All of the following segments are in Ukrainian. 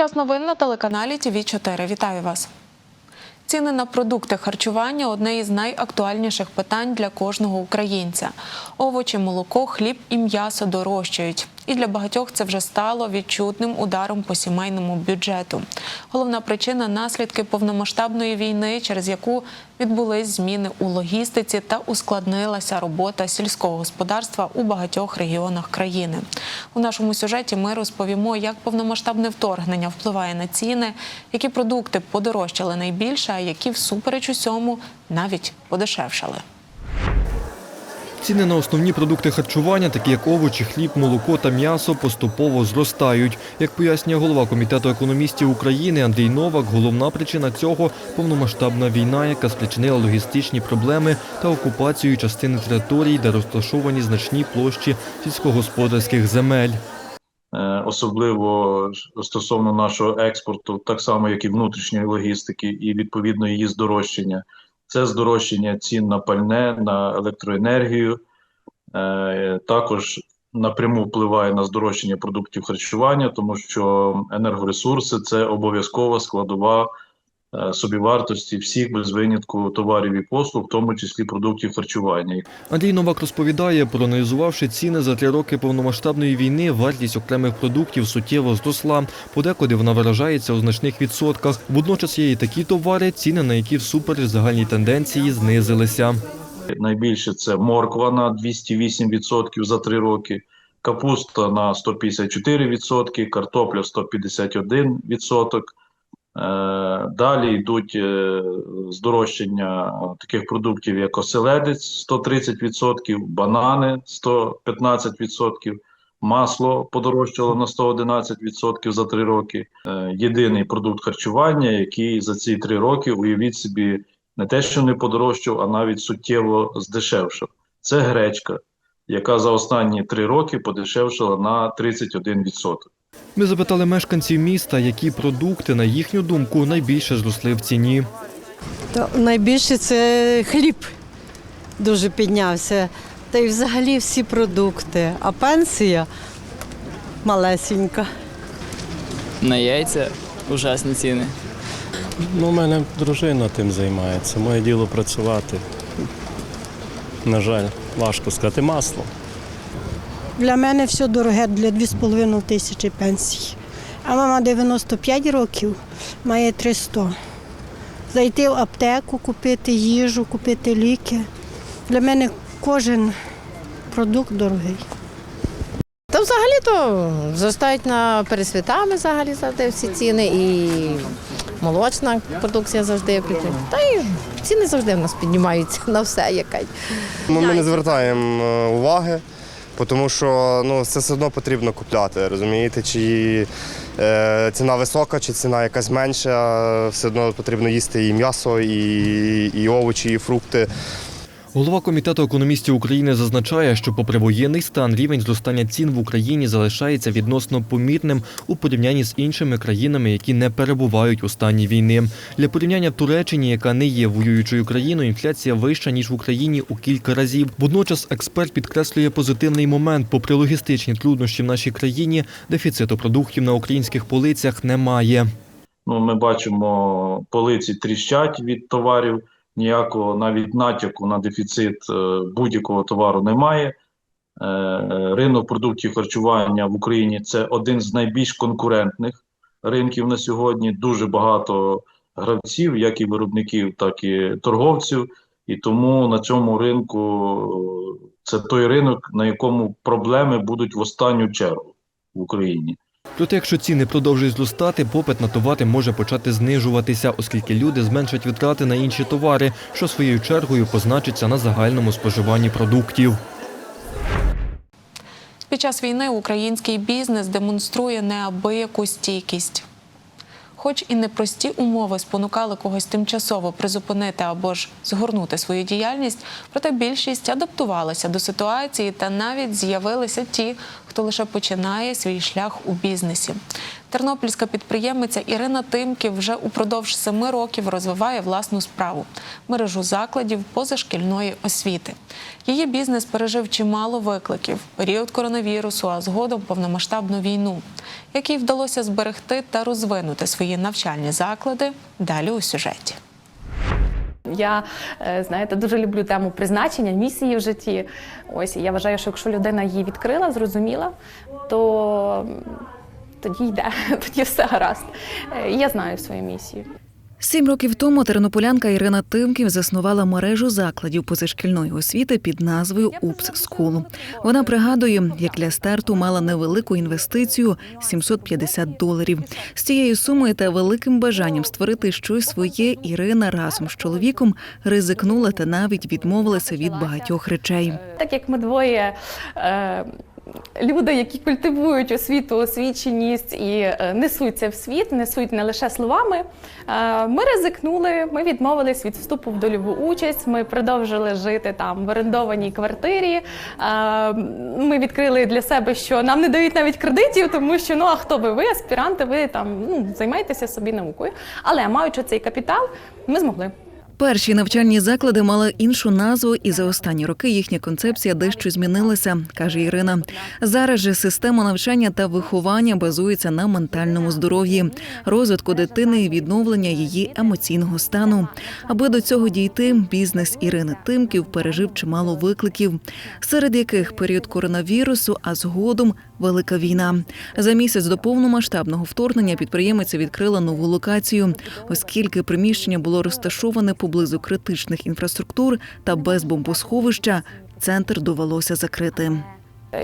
Час новин на телеканалі ТВ 4 Вітаю вас. Ціни на продукти харчування одне із найактуальніших питань для кожного українця. Овочі, молоко, хліб і м'ясо дорожчають. І для багатьох це вже стало відчутним ударом по сімейному бюджету. Головна причина наслідки повномасштабної війни, через яку відбулись зміни у логістиці та ускладнилася робота сільського господарства у багатьох регіонах країни. У нашому сюжеті ми розповімо, як повномасштабне вторгнення впливає на ціни, які продукти подорожчали найбільше, а які всупереч усьому навіть подешевшали. Ціни на основні продукти харчування, такі як овочі, хліб, молоко та м'ясо, поступово зростають. Як пояснює голова комітету економістів України Андрій Новак, головна причина цього повномасштабна війна, яка спричинила логістичні проблеми та окупацію частини територій, де розташовані значні площі сільськогосподарських земель. е, особливо стосовно нашого експорту, так само як і внутрішньої логістики, і відповідно її здорожчання. Це здорожчання цін на пальне, на електроенергію, е, також напряму впливає на здорожчання продуктів харчування, тому що енергоресурси це обов'язкова складова собівартості всіх без винятку товарів і послуг, в тому числі продуктів харчування. Андрій Новак розповідає, проаналізувавши ціни за три роки повномасштабної війни, вартість окремих продуктів суттєво зросла. Подекуди вона виражається у значних відсотках. Водночас є і такі товари, ціни на які всупереч загальній тенденції знизилися. Найбільше це морква на 208% за три роки, капуста на 154%, картопля 151%. Е, Далі йдуть е, здорожчання таких продуктів, як оселедець 130%, банани 115%, масло подорожчало на 111% за три роки. Е, Єдиний продукт харчування, який за ці три роки, уявіть собі, не те, що не подорожчав, а навіть суттєво здешевшав. Це гречка, яка за останні три роки подешевшала на 31%. Ми запитали мешканців міста, які продукти, на їхню думку, найбільше зросли в ціні. То найбільше це хліб дуже піднявся. Та й взагалі всі продукти. А пенсія малесенька. На яйця ужасні ціни. Ну, у мене дружина тим займається. Моє діло працювати. На жаль, важко сказати масло. Для мене все дороге для 2,5 тисячі пенсій. А мама 95 років, має 300. Зайти в аптеку, купити їжу, купити ліки. Для мене кожен продукт дорогий. Та взагалі-то зростають на пересвітами взагалі завжди всі ціни і молочна продукція завжди піде. Та й ціни завжди в нас піднімаються на все яке. Ми, ми не звертаємо е, уваги, тому що ну, це все одно потрібно купляти. Розумієте, чи е, ціна висока, чи ціна якась менша, все одно потрібно їсти і м'ясо, і, і овочі, і фрукти. Голова комітету економістів України зазначає, що попри воєнний стан рівень зростання цін в Україні залишається відносно помірним у порівнянні з іншими країнами, які не перебувають у стані війни. Для порівняння в Туреччині, яка не є воюючою країною, інфляція вища ніж в Україні у кілька разів. Водночас експерт підкреслює позитивний момент. Попри логістичні труднощі в нашій країні, дефіциту продуктів на українських полицях немає. Ну, ми бачимо, полиці тріщать від товарів, ніякого навіть натяку на дефіцит е, будь-якого товару немає. Е, Ринок продуктів харчування в Україні це один з найбільш конкурентних ринків на сьогодні. Дуже багато гравців, як і виробників, так і торговців. І тому на цьому ринку е, це той ринок, на якому проблеми будуть в останню чергу в Україні. Проте, якщо ціни продовжують зростати, попит на товари може почати знижуватися, оскільки люди зменшать витрати на інші товари, що своєю чергою позначиться на загальному споживанні продуктів. Під час війни український бізнес демонструє неабияку стійкість. Хоч і непрості умови спонукали когось тимчасово призупинити або ж згорнути свою діяльність, проте більшість адаптувалася до ситуації та навіть з'явилися ті, хто лише починає свій шлях у бізнесі. Тернопільська підприємиця Ірина Тимків вже упродовж семи років розвиває власну справу мережу закладів позашкільної освіти. Її бізнес пережив чимало викликів: період коронавірусу, а згодом повномасштабну війну. Якій вдалося зберегти та розвинути свої навчальні заклади. Далі у сюжеті. Я е, знаєте, дуже люблю тему призначення, місії в житті. Ось я вважаю, що якщо людина її відкрила, зрозуміла, то тоді йде, тоді все гаразд. Е, Я знаю свою місію. Сім років тому тернополянка Ірина Тимків заснувала мережу закладів позашкільної освіти під назвою УПС Скул. Вона пригадує, як для старту мала невелику інвестицію 750 доларів. З цією сумою та великим бажанням створити щось своє Ірина разом з чоловіком ризикнула та навіть відмовилася від багатьох речей. Так як ми двоє. Е, Люди, які культивують освіту, освіченість і е, несуть це в світ, несуть не лише словами. е, Ми ризикнули, ми відмовились від вступу в дольову участь. Ми продовжили жити там в орендованій квартирі. Е, Ми відкрили для себе, що нам не дають навіть кредитів, тому що ну а хто ви? Ви аспіранти, ви там ну займайтеся собі наукою. Але маючи цей капітал, ми змогли. Перші навчальні заклади мали іншу назву, і за останні роки їхня концепція дещо змінилася, каже Ірина. Зараз же система навчання та виховання базується на ментальному здоров'ї, розвитку дитини і відновлення її емоційного стану. Аби до цього дійти, бізнес Ірини Тимків пережив чимало викликів, серед яких період коронавірусу, а згодом велика війна. За місяць до повномасштабного вторгнення підприємиця відкрила нову локацію, оскільки приміщення було розташоване поблизу критичних інфраструктур та без бомбосховища. Центр довелося закрити.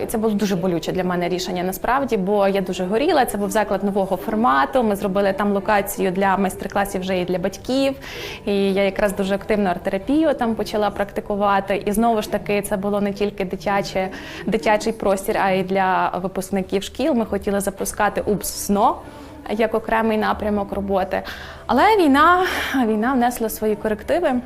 Це було дуже болюче для мене рішення насправді, бо я дуже горіла. Це був заклад нового формату. Ми зробили там локацію для майстер-класів вже і для батьків. І я якраз дуже активно арт-терапію там почала практикувати. І знову ж таки, це було не тільки дитяче, дитячий простір, а й для випускників шкіл. Ми хотіли запускати УПС СНО як окремий напрямок роботи. Але війна, війна внесла свої корективи.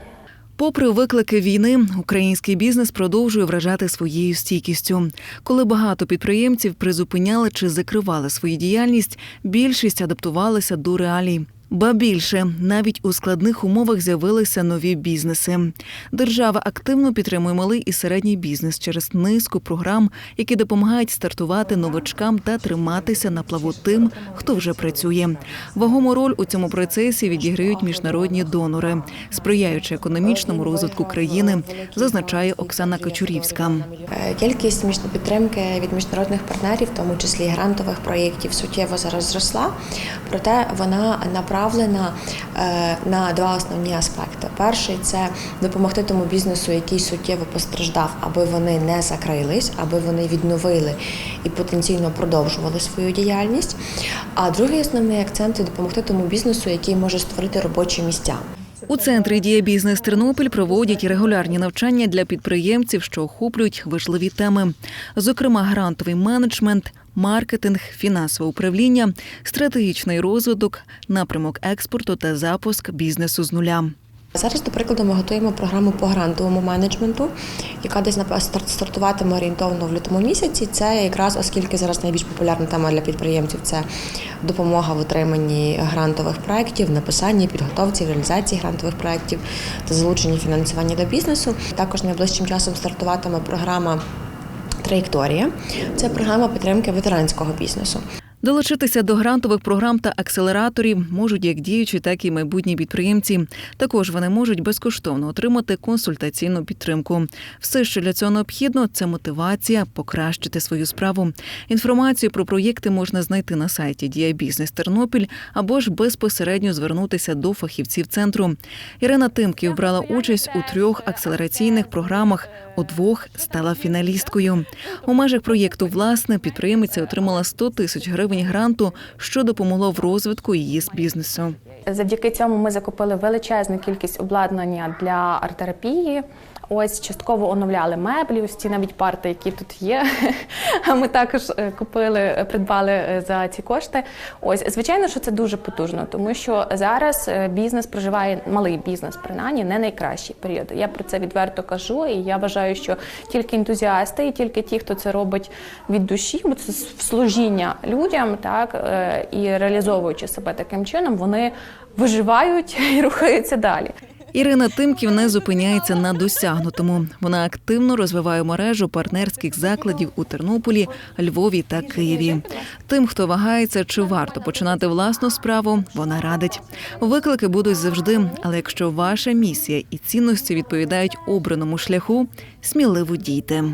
Попри виклики війни, український бізнес продовжує вражати своєю стійкістю. Коли багато підприємців призупиняли чи закривали свою діяльність, більшість адаптувалися до реалій. Ба більше навіть у складних умовах з'явилися нові бізнеси. Держава активно підтримує малий і середній бізнес через низку програм, які допомагають стартувати новачкам та триматися на плаву тим, хто вже працює. Вагому роль у цьому процесі відіграють міжнародні донори, сприяючи економічному розвитку країни, зазначає Оксана Качурівська. Е, Кількість підтримки від міжнародних партнерів, в тому числі грантових проєктів, суттєво зараз зросла. Проте вона направлена е, на два основні аспекти. Перший це допомогти тому бізнесу, який суттєво постраждав, аби вони не закрились, аби вони відновили і потенційно продовжували свою діяльність. А другий основний акцент це допомогти тому бізнесу, який може створити робочі місця. У центрі «Дія Бізнес Тернопіль проводять регулярні навчання для підприємців, що охоплюють важливі теми, зокрема грантовий менеджмент, маркетинг, фінансове управління, стратегічний розвиток, напрямок експорту та запуск бізнесу з нуля. Зараз, до прикладу, ми готуємо програму по грантовому менеджменту, яка десь стартуватиме орієнтовно в лютому місяці. Це якраз оскільки зараз найбільш популярна тема для підприємців це допомога в отриманні грантових проєктів, написанні, підготовці, реалізації грантових проєктів та залученні фінансування до бізнесу. Також найближчим часом стартуватиме програма. Траєкторія це програма підтримки ветеранського бізнесу. Долучитися до грантових програм та акселераторів можуть як діючі, так і майбутні підприємці. Також вони можуть безкоштовно отримати консультаційну підтримку. Все, що для цього необхідно, це мотивація покращити свою справу. Інформацію про проєкти можна знайти на сайті Дія Бізнес Тернопіль або ж безпосередньо звернутися до фахівців центру. Ірина Тимків брала участь у трьох акселераційних програмах. У двох стала фіналісткою. У межах проєкту власне підприємиця отримала 100 тисяч гривень гранту, що допомогло в розвитку її з бізнесу. Завдяки цьому ми закупили величезну кількість обладнання для арт-терапії. Ось частково оновляли меблі, ось ці навіть парти, які тут є. Ми також е, купили, е, придбали е, за ці кошти. Ось звичайно, що це дуже потужно, тому що зараз бізнес проживає малий бізнес, принаймні не найкращий період. Я про це відверто кажу, і я вважаю, що тільки ентузіасти і тільки ті, хто це робить від душі, бо це служіння людям, так е, і реалізовуючи себе таким чином, вони виживають і рухаються далі. Ірина Тимків не зупиняється на досягнутому. Вона активно розвиває мережу партнерських закладів у Тернополі, Львові та Києві. Тим, хто вагається, чи варто починати власну справу, вона радить. Виклики будуть завжди, але якщо ваша місія і цінності відповідають обраному шляху, сміливо дійте.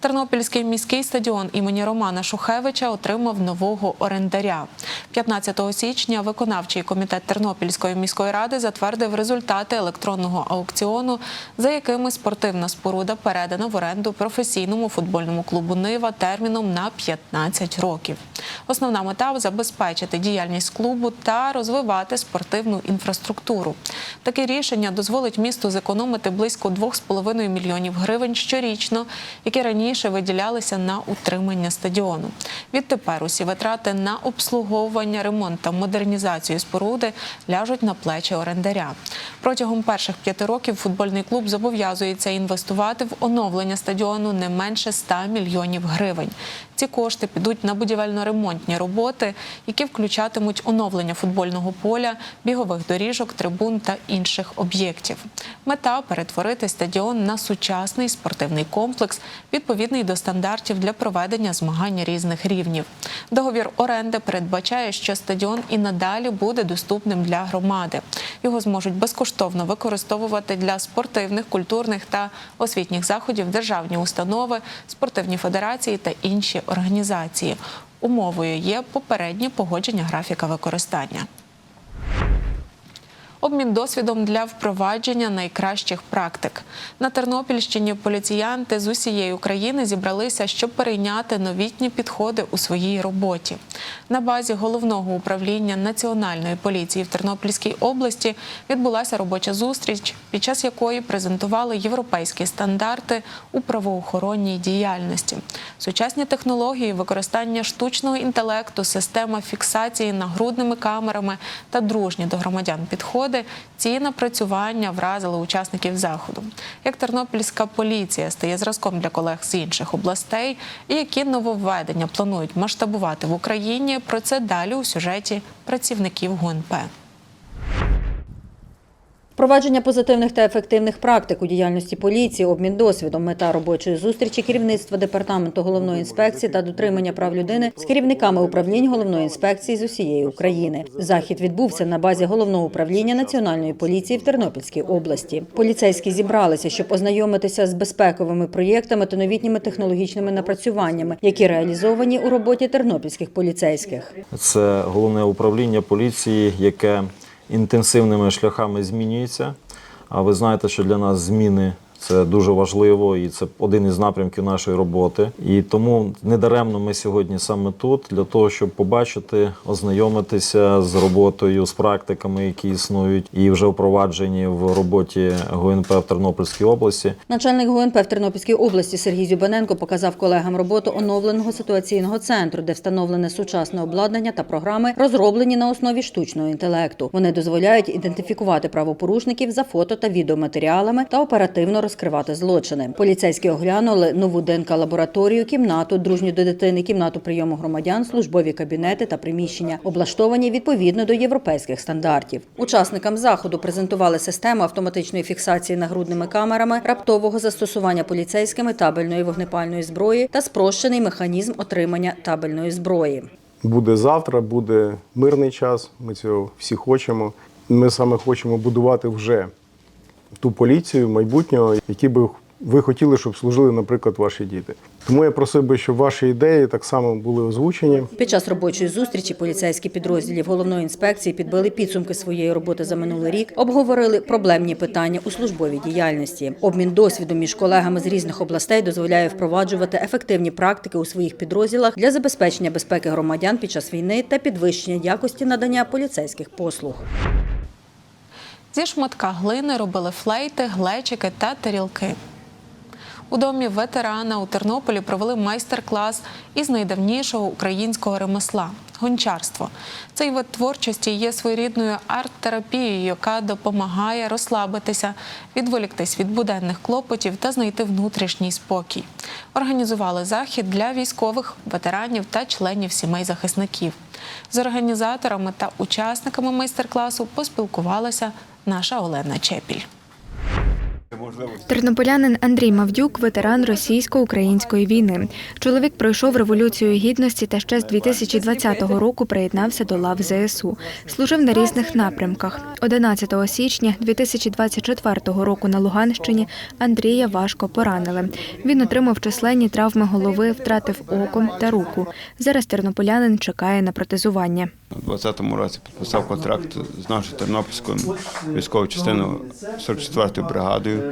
Тернопільський міський стадіон імені Романа Шухевича отримав нового орендаря. 15 січня виконавчий комітет Тернопільської міської ради затвердив результати електронного аукціону, за якими спортивна споруда передана в оренду професійному футбольному клубу Нива терміном на 15 років. Основна мета забезпечити діяльність клубу та розвивати спортивну інфраструктуру. Таке рішення дозволить місту зекономити близько 2,5 мільйонів гривень щорічно, які раніше виділялися на утримання стадіону. Відтепер усі витрати на обслуговування, ремонт та модернізацію споруди ляжуть на плечі орендаря. Протягом перших п'яти років футбольний клуб зобов'язується інвестувати в оновлення стадіону не менше 100 мільйонів гривень. Ці кошти підуть на будівельно-ремонтні роботи, які включатимуть оновлення футбольного поля, бігових доріжок, трибун та інших об'єктів. Мета перетворити стадіон на сучасний спортивний комплекс, відповідний до стандартів для проведення змагань різних рівнів. Договір оренди передбачає, що стадіон і надалі буде доступним для громади. Його зможуть безкоштовно використовувати для спортивних, культурних та освітніх заходів державні установи, спортивні федерації та інші організації. Умовою є попереднє погодження графіка використання. Обмін досвідом для впровадження найкращих практик на Тернопільщині. Поліціянти з усієї України зібралися, щоб перейняти новітні підходи у своїй роботі. На базі головного управління національної поліції в Тернопільській області відбулася робоча зустріч, під час якої презентували європейські стандарти у правоохоронній діяльності. Сучасні технології, використання штучного інтелекту, система фіксації нагрудними камерами та дружні до громадян підходи. Ці напрацювання вразили учасників заходу. Як тернопільська поліція стає зразком для колег з інших областей, і які нововведення планують масштабувати в Україні. Про це далі у сюжеті працівників ГУНП. Впровадження позитивних та ефективних практик у діяльності поліції, обмін досвідом, мета робочої зустрічі керівництва департаменту головної інспекції та дотримання прав людини з керівниками управлінь головної інспекції з усієї України. Захід відбувся на базі головного управління національної поліції в Тернопільській області. Поліцейські зібралися, щоб ознайомитися з безпековими проєктами та новітніми технологічними напрацюваннями, які реалізовані у роботі тернопільських поліцейських. Це головне управління поліції, яке інтенсивними шляхами змінюється. А ви знаєте, що для нас зміни це дуже важливо, і це один із напрямків нашої роботи. І тому недаремно ми сьогодні саме тут для того, щоб побачити, ознайомитися з роботою, з практиками, які існують, і вже впроваджені в роботі ГУНП в Тернопільській області. Начальник ГУНП в Тернопільській області Сергій Зюбаненко показав колегам роботу оновленого ситуаційного центру, де встановлене сучасне обладнання та програми, розроблені на основі штучного інтелекту. Вони дозволяють ідентифікувати правопорушників за фото та відеоматеріалами та оперативно розкривати злочини. Поліцейські оглянули нову ДНК лабораторію, кімнату, дружню до дитини, кімнату прийому громадян, службові кабінети та приміщення, облаштовані відповідно до європейських стандартів. Учасникам заходу презентували систему автоматичної фіксації нагрудними камерами, раптового застосування поліцейськими табельної вогнепальної зброї та спрощений механізм отримання табельної зброї. Буде завтра, буде мирний час. Ми цього всі хочемо. Ми саме хочемо будувати вже ту поліцію майбутнього, які би ви хотіли, щоб служили, наприклад, ваші діти. Тому я просив би, щоб ваші ідеї так само були озвучені. Під час робочої зустрічі поліцейські підрозділів головної інспекції підбили підсумки своєї роботи за минулий рік, обговорили проблемні питання у службовій діяльності. Обмін досвідом між колегами з різних областей дозволяє впроваджувати ефективні практики у своїх підрозділах для забезпечення безпеки громадян під час війни та підвищення якості надання поліцейських послуг. Зі шматка глини робили флейти, глечики та тарілки. У домі ветерана у Тернополі провели майстер-клас із найдавнішого українського ремесла. гончарство. Цей вид творчості є своєрідною арт-терапією, яка допомагає розслабитися, відволіктись від буденних клопотів та знайти внутрішній спокій. Організували захід для військових, ветеранів та членів сімей захисників. З організаторами та учасниками майстер-класу поспілкувалася наша Олена Чепіль. Тернополянин Андрій Мавдюк, ветеран російсько-української війни. Чоловік пройшов революцію гідності та ще з 2020 року приєднався до лав ЗСУ. Служив на різних напрямках. 11 січня 2024 року на Луганщині Андрія важко поранили. Він отримав численні травми голови, втратив око та руку. Зараз тернополянин чекає на протезування. У 2020 році підписав контракт з нашою тернопільською військовою частиною 44-ю бригадою.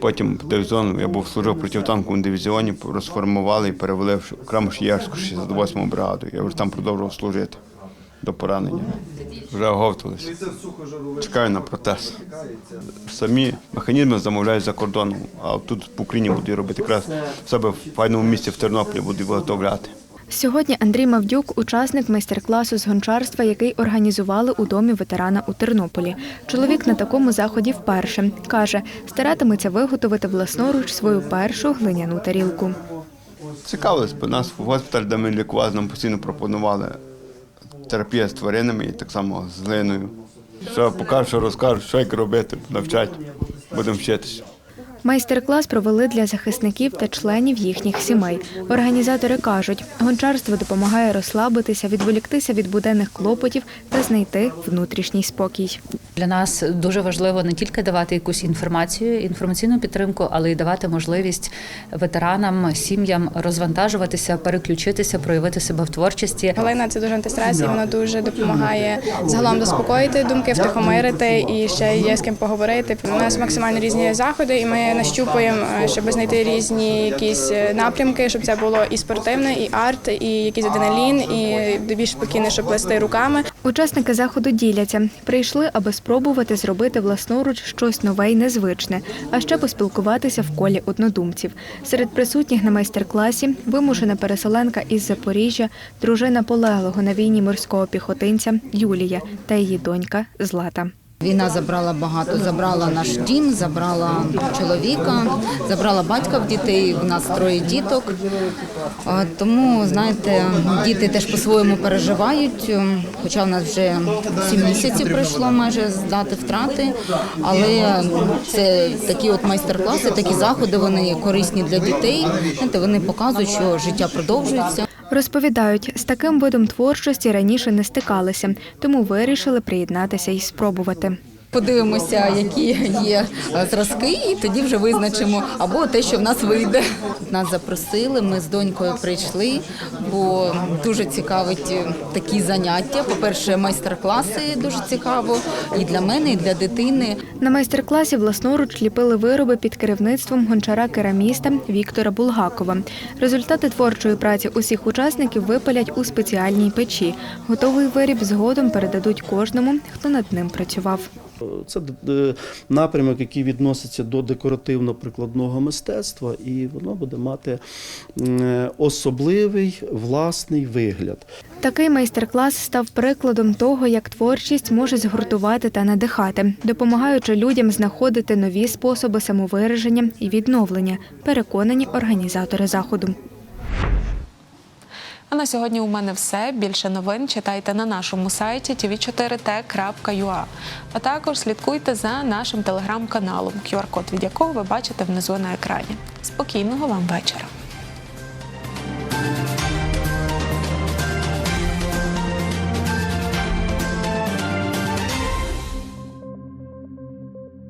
Потім дивізіон, я був служив протитанковому дивізіоні, розформували і перевели в окрему Шіярську 68-му бригаду. Я вже там продовжував служити до поранення. Вже оговтувалися. Чекаю на протез. Самі механізми замовляють за кордоном, а тут в Україні буду робити якраз себе в файному місці в Тернополі буду виготовляти. Сьогодні Андрій Мавдюк учасник майстер-класу з гончарства, який організували у домі ветерана у Тернополі. Чоловік на такому заході вперше каже, старатиметься виготовити власноруч свою першу глиняну тарілку. Цікавились, бо нас в госпіталь, де ми лікували, нам постійно пропонували терапія з тваринами і так само з глиною. Що покажу, розкажу, що як робити, навчать, будемо вчитися. Майстер-клас провели для захисників та членів їхніх сімей. Організатори кажуть, гончарство допомагає розслабитися, відволіктися від буденних клопотів та знайти внутрішній спокій. Для нас дуже важливо не тільки давати якусь інформацію, інформаційну підтримку, але й давати можливість ветеранам, сім'ям розвантажуватися, переключитися, проявити себе в творчості. Глина це дуже антистрес, і воно дуже допомагає загалом заспокоїти думки, втихомирити і ще є з ким поговорити. У нас максимально різні заходи, і ми нащупуємо, е, щоб знайти різні якісь е, напрямки, щоб це було і спортивне, і арт, і якийсь адреналін, і більш спокійно, щоб плести руками. Учасники заходу діляться. Прийшли, аби спробувати зробити власноруч щось нове й незвичне, а ще поспілкуватися в колі однодумців. Серед присутніх на майстер-класі вимушена переселенка із Запоріжжя, дружина полеглого на війні морського піхотинця Юлія та її донька Злата. Війна забрала багато, забрала наш дім, забрала чоловіка, забрала батька в дітей. У нас троє діток. Тому, знаєте, діти теж по-своєму переживають. Хоча в нас вже сім місяців пройшло майже з дати втрати. Але це такі от майстер-класи, такі заходи, вони корисні для дітей. Знаєте, вони показують, що життя продовжується. Розповідають, з таким видом творчості раніше не стикалися, тому вирішили приєднатися і спробувати. Подивимося, які є е, зразки, і тоді вже визначимо або те, що в нас вийде. Нас запросили, ми з донькою прийшли, бо дуже цікавить е, такі заняття. По-перше, майстер-класи дуже цікаво і для мене, і для дитини. На майстер-класі власноруч ліпили вироби під керівництвом гончара-кераміста Віктора Булгакова. Результати творчої праці усіх учасників випалять у спеціальній печі. Готовий виріб згодом передадуть кожному, хто над ним працював. Це е, напрямок, який відноситься до декоративно-прикладного мистецтва, і воно буде мати особливий власний вигляд. Такий майстер-клас став прикладом того, як творчість може згуртувати та надихати, допомагаючи людям знаходити нові способи самовираження і відновлення, переконані організатори заходу. А на сьогодні у мене все. Більше новин читайте на нашому сайті tv4t.ua. А також слідкуйте за нашим телеграм-каналом, QR-код від якого ви бачите внизу на екрані. Спокійного вам вечора!